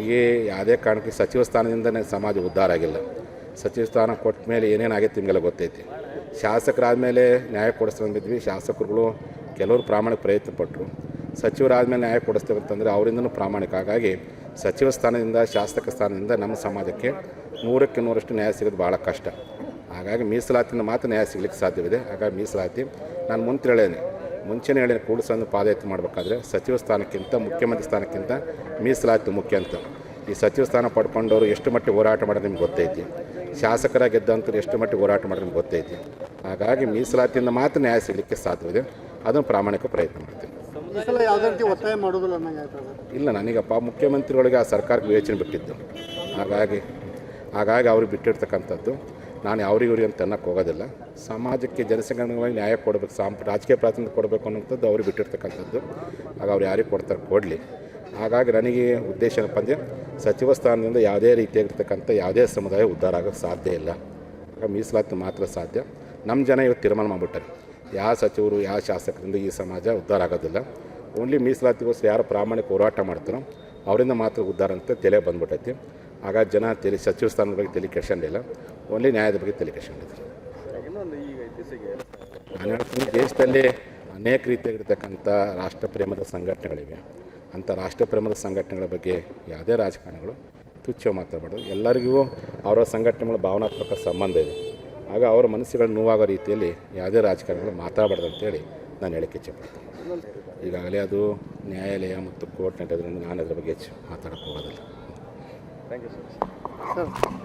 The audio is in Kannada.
ನನಗೆ ಯಾವುದೇ ಕಾರಣಕ್ಕೆ ಸಚಿವ ಸ್ಥಾನದಿಂದ ಸಮಾಜ ಉದ್ಧಾರ ಆಗಿಲ್ಲ. ಸಚಿವ ಸ್ಥಾನ ಕೊಟ್ಟ ಮೇಲೆ ಏನೇನಾಗೈತೆ ನಿಮಗೆಲ್ಲ ಗೊತ್ತೈತಿ. ಶಾಸಕರಾದಮೇಲೆ ನ್ಯಾಯ ಕೊಡಿಸ್ಕೊಂಡಿದ್ವಿ ಶಾಸಕರುಗಳು ಕೆಲವರು ಪ್ರಾಮಾಣಿಕ ಪ್ರಯತ್ನ ಪಟ್ಟರು ಸಚಿವರಾದಮೇಲೆ ನ್ಯಾಯ ಕೊಡಿಸ್ತೇವೆ ಅಂತಂದರೆ ಅವರಿಂದನೂ ಪ್ರಾಮಾಣಿಕ. ಹಾಗಾಗಿ ಸಚಿವ ಸ್ಥಾನದಿಂದ, ಶಾಸಕ ಸ್ಥಾನದಿಂದ ನಮ್ಮ ಸಮಾಜಕ್ಕೆ ನೂರಕ್ಕೆ ನೂರಷ್ಟು ನ್ಯಾಯ ಸಿಗೋದು ಭಾಳ ಕಷ್ಟ. ಹಾಗಾಗಿ ಮೀಸಲಾತಿಯಿಂದ ಮಾತ್ರ ನ್ಯಾಯ ಸಿಗ್ಲಿಕ್ಕೆ ಸಾಧ್ಯವಿದೆ. ಹಾಗಾಗಿ ಮೀಸಲಾತಿ ನಾನು ಮುಂದೆ ಹೇಳೇನೆ ಮುಂಚೆನೇ ಹೇಳಿದ ಕೂಡಿಸಂದು ಪಾದಯಾತ್ರೆ ಮಾಡಬೇಕಾದ್ರೆ ಸಚಿವ ಸ್ಥಾನಕ್ಕಿಂತ ಮುಖ್ಯಮಂತ್ರಿ ಸ್ಥಾನಕ್ಕಿಂತ ಮೀಸಲಾತಿ ಮುಖ್ಯ ಅಂತ. ಈ ಸಚಿವ ಸ್ಥಾನ ಪಡ್ಕೊಂಡವರು ಎಷ್ಟು ಮಟ್ಟಿಗೆ ಹೋರಾಟ ಮಾಡೋದು ನಿಮ್ಗೆ ಗೊತ್ತೈತಿ ಶಾಸಕರ ಗೆದ್ದಂಥವ್ರು ಎಷ್ಟು ಮಟ್ಟಿಗೆ ಹೋರಾಟ ಮಾಡೋದು ನಿಮ್ಗೆ ಗೊತ್ತೈತಿ ಹಾಗಾಗಿ ಮೀಸಲಾತಿಯಿಂದ ಮಾತ್ರ ನ್ಯಾಯ ಸಿಗಲಿಕ್ಕೆ ಸಾಧ್ಯವಿದೆ. ಅದನ್ನು ಪ್ರಾಮಾಣಿಕ ಪ್ರಯತ್ನ ಮಾಡ್ತೀನಿ. ಇಲ್ಲ ನನಗಪ್ಪ ಮುಖ್ಯಮಂತ್ರಿಗಳಿಗೆ ಆ ಸರ್ಕಾರಕ್ಕೆ ವಿವೇಚನೆ ಬಿಟ್ಟಿದ್ದು. ಹಾಗಾಗಿ ಹಾಗಾಗಿ ಅವ್ರಿಗೆ ಬಿಟ್ಟಿರ್ತಕ್ಕಂಥದ್ದು. ನಾನು ಅವ್ರಿಗೆ ಇವ್ರಿಗೆ ಅಂತ ಅನ್ನಕ್ಕೆ ಹೋಗೋದಿಲ್ಲ. ಸಮಾಜಕ್ಕೆ ಜನಸಂಘವಾಗಿ ನ್ಯಾಯ ಕೊಡಬೇಕು ಸಾಂಪ್ ರಾಜಕೀಯ ಪ್ರಾತಿನಿಧ್ಯ ಕೊಡಬೇಕು ಅನ್ನೋಂಥದ್ದು ಅವ್ರಿಗೆ ಬಿಟ್ಟಿರ್ತಕ್ಕಂಥದ್ದು. ಆಗ ಅವ್ರು ಯಾರಿಗೆ ಕೊಡ್ತಾರೆ, ಕೊಡಲಿ. ಹಾಗಾಗಿ ನನಗೆ ಉದ್ದೇಶ ಏನಪ್ಪ ಅಂದರೆ, ಸಚಿವ ಸ್ಥಾನದಿಂದ ಯಾವುದೇ ರೀತಿಯಾಗಿರ್ತಕ್ಕಂಥ ಯಾವುದೇ ಸಮುದಾಯ ಉದ್ಧಾರ ಆಗೋಕ್ಕೆ ಸಾಧ್ಯ ಇಲ್ಲ. ಮೀಸಲಾತಿ ಮಾತ್ರ ಸಾಧ್ಯ. ನಮ್ಮ ಜನ ಇವತ್ತು ತೀರ್ಮಾನ ಮಾಡಿಬಿಟ್ಟಾರೆ. ಯಾವ ಸಚಿವರು, ಯಾವ ಶಾಸಕರಿಂದ ಈ ಸಮಾಜ ಉದ್ಧಾರ ಆಗೋದಿಲ್ಲ. ಓನ್ಲಿ ಮೀಸಲಾತಿಗೋಸ್ಕರ ಯಾರು ಪ್ರಾಮಾಣಿಕ ಹೋರಾಟ ಮಾಡ್ತಾರೋ, ಅವರಿಂದ ಮಾತ್ರ ಉದ್ಧಾರ ಅಂತ ತಲೆ ಬಂದ್ಬಿಟ್ಟೈತಿ. ಆಗ ಜನ ತೆಲಿ ಸಚಿವ ಸ್ಥಾನದ ಬಗ್ಗೆ ತಲೆ ಕೆಡ್ಸಂಡಿಲ್ಲ ಓನ್ಲಿ ನ್ಯಾಯದ ಬಗ್ಗೆ ತಲೆ ಕೆಡ್ಸಂಡಿದ್ರು ನಾನು ಹೇಳ್ತೀನಿ ದೇಶದಲ್ಲಿ ಅನೇಕ ರೀತಿಯಾಗಿರ್ತಕ್ಕಂಥ ರಾಷ್ಟ್ರಪ್ರೇಮದ ಸಂಘಟನೆಗಳಿವೆ. ಅಂಥ ರಾಷ್ಟ್ರಪ್ರೇಮದ ಸಂಘಟನೆಗಳ ಬಗ್ಗೆ ಯಾವುದೇ ರಾಜಕಾರಣಿಗಳು ತುಚ್ಛ ಮಾತಾಡಬಾರ್ದು. ಎಲ್ಲರಿಗೂ ಅವರ ಸಂಘಟನೆಗಳ ಭಾವನಾತ್ಮಕ ಸಂಬಂಧ ಇದೆ. ಆಗ ಅವರ ಮನಸ್ಸುಗಳು ನೋವಾಗೋ ರೀತಿಯಲ್ಲಿ ಯಾವುದೇ ರಾಜಕಾರಣಿಗಳು ಮಾತಾಡಬಾರ್ದು ಅಂತೇಳಿ ನಾನು ಹೇಳಕ್ಕೆ ಇಚ್ಛೆಪಡ್ತೀನಿ. ಈಗಾಗಲೇ ಅದು ನ್ಯಾಯಾಲಯ ಮತ್ತು ಕೋರ್ಟ್ ನಡೆಯೋದ್ರಿಂದ ನಾನು ಅದರ ಬಗ್ಗೆ ಹೆಚ್ಚು ಮಾತಾಡೋಕ್ಕೆ ಹೋಗೋದಿಲ್ಲ. Thank you. So, much.